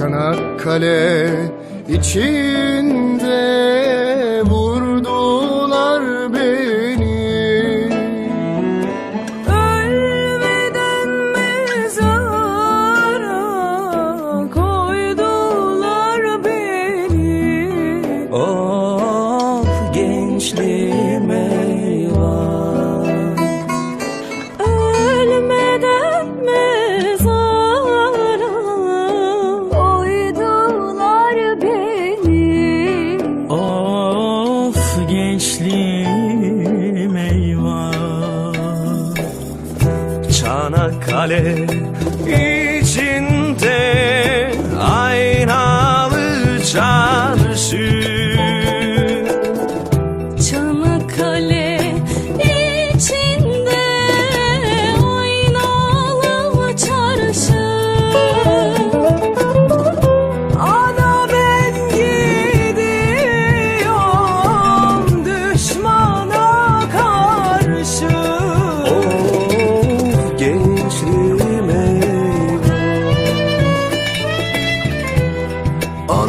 Çanakkale içinde vurdular beni. Ölmeden mezara koydular beni. Of gençlik Çanakkale içinde aynalı can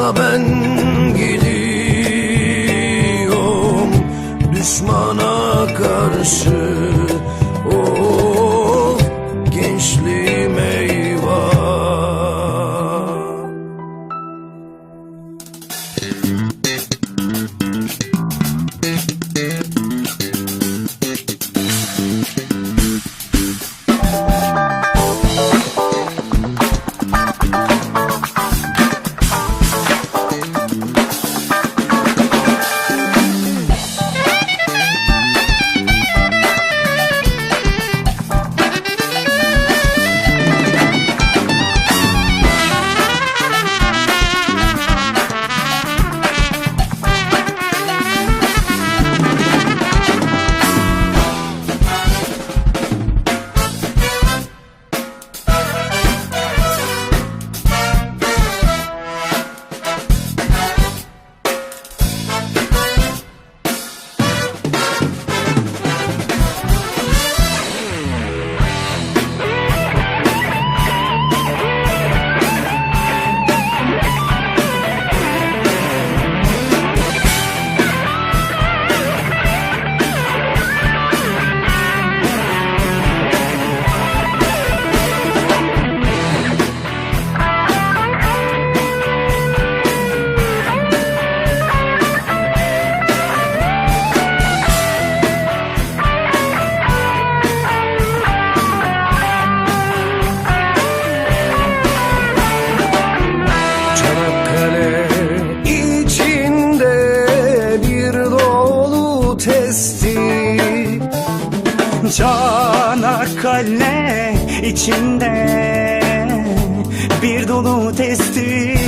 Düşmana ben gidiyorum Düşmana karşı. Bir dolu testim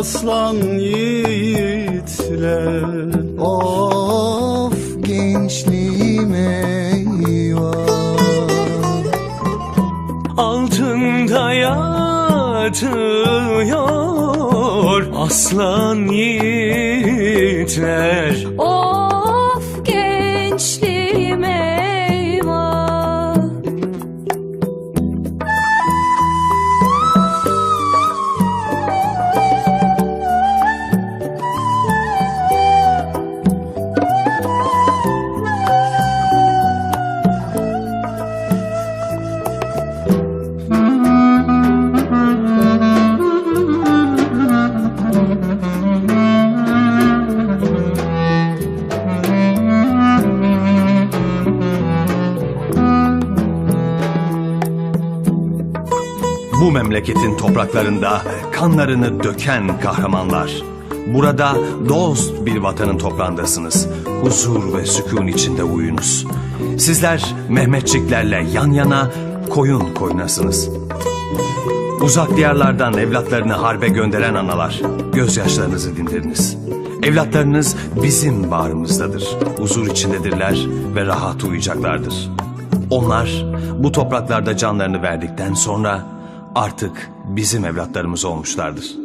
aslan yiğitler. Of gençliğim eyvah. Altında yatıyor aslan yiğitler Bu memleketin topraklarında kanlarını döken kahramanlar. Burada dost bir vatanın toprağındasınız. Huzur ve sükun içinde uyunuz. Sizler Mehmetçiklerle yan yana koyun koyunasınız. Uzak diyarlardan evlatlarını harbe gönderen analar, gözyaşlarınızı dindiriniz. Evlatlarınız bizim bağrımızdadır. Huzur içindedirler ve rahat uyuyacaklardır. Onlar bu topraklarda canlarını verdikten sonra artık bizim evlatlarımız olmuşlardır.